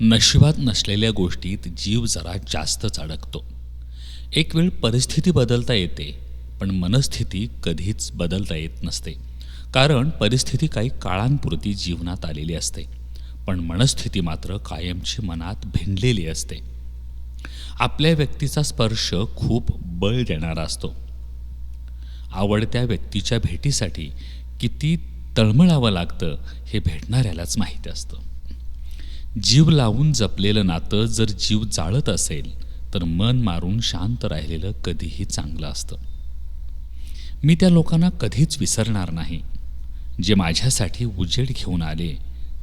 नशिबात नसलेल्या गोष्टीत जीव जरा जास्तच अडकतो एक वेळ परिस्थिती बदलता येते पण मनस्थिती कधीच बदलता येत नसते. कारण परिस्थिती काही काळांपुरती जीवनात आलेली असते पण मनस्थिती मात्र कायमची मनात भिनलेली असते. आपल्या व्यक्तीचा स्पर्श खूप बळ देणारा असतो. आवडत्या व्यक्तीच्या भेटीसाठी किती तळमळावं लागतं हे भेटणाऱ्यालाच माहीत असतं. जीव लावून जपलेलं नातं जर जीव जाळत असेल तर मन मारून शांत राहिलेलं कधीही चांगलं असतं. मी त्या लोकांना कधीच विसरणार नाही जे माझ्यासाठी उजेड घेऊन आले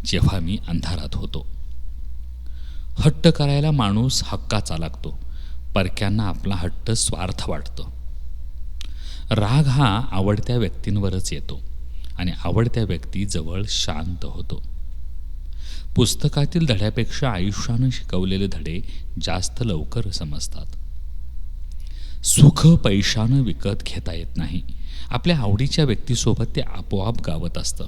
जेव्हा मी अंधारात होतो. हट्ट करायला माणूस हक्काचा लागतो परक्यांना आपला हट्ट स्वार्थ वाटतो. राग हा आवडत्या व्यक्तींवरच येतो आणि आवडत्या व्यक्तीजवळ शांत होतो. पुस्तकातील धड्यापेक्षा आयुष्यानं शिकवलेले धडे जास्त लवकर समजतात. सुख पैशानं विकत घेता येत नाही. आपल्या आवडीच्या व्यक्तीसोबत ते आपोआप गावत असतं.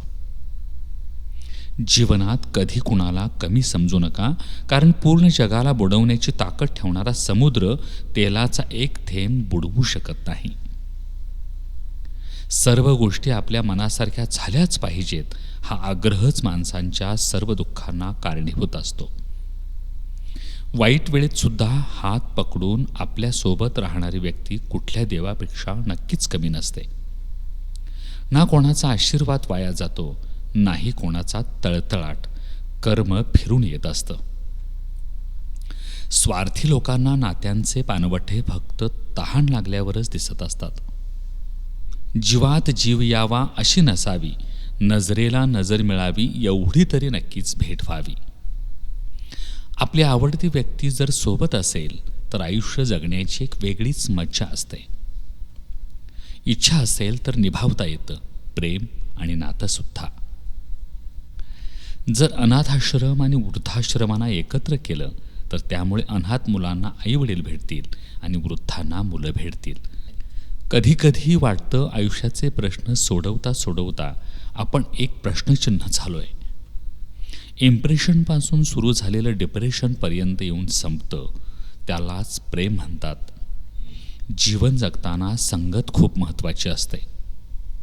जीवनात कधी कुणाला कमी समजू नका कारण पूर्ण जगाला बुडवण्याची ताकद ठेवणारा समुद्र तेलाचा एक थेंब बुडवू शकत नाही. सर्व गोष्टी आपल्या मनासारख्या झाल्याच पाहिजेत. हा आग्रहच माणसांच्या सर्व दुःखांना कारणीभूत असतो. वाईट वेळेत सुद्धा हात पकडून आपल्यासोबत राहणारी व्यक्ती कुठल्या देवापेक्षा नक्कीच कमी नसते. ना कोणाचा आशीर्वाद वाया जातो नाही कोणाचा तळतळाट. कर्म फिरून येत असतं. स्वार्थी लोकांना नात्यांचे पानवठे फक्त तहान लागल्यावरच दिसत असतात. जीवात जीव यावा अशी नसावी. नजरेला नजर मिळावी एवढी तरी नक्कीच भेट व्हावी. आपली आवडती व्यक्ती जर सोबत असेल तर आयुष्य जगण्याची एक वेगळीच मज्जा असते. इच्छा असेल तर निभावता येतं प्रेम आणि नातंसुद्धा जर अनाथाश्रम आणि वृद्धाश्रमांना एकत्र केलं तर त्यामुळे अनाथ मुलांना आईवडील भेटतील आणि वृद्धांना मुलं भेटतील. कधीकधी वाटतं आयुष्याचे प्रश्न सोडवता सोडवता आपण एक प्रश्नचिन्ह झालो आहे इम्प्रेशनपासून सुरू झालेलं डिप्रेशनपर्यंत येऊन संपतं. त्यालाच प्रेम म्हणतात. जीवन जगताना संगत खूप महत्त्वाची असते.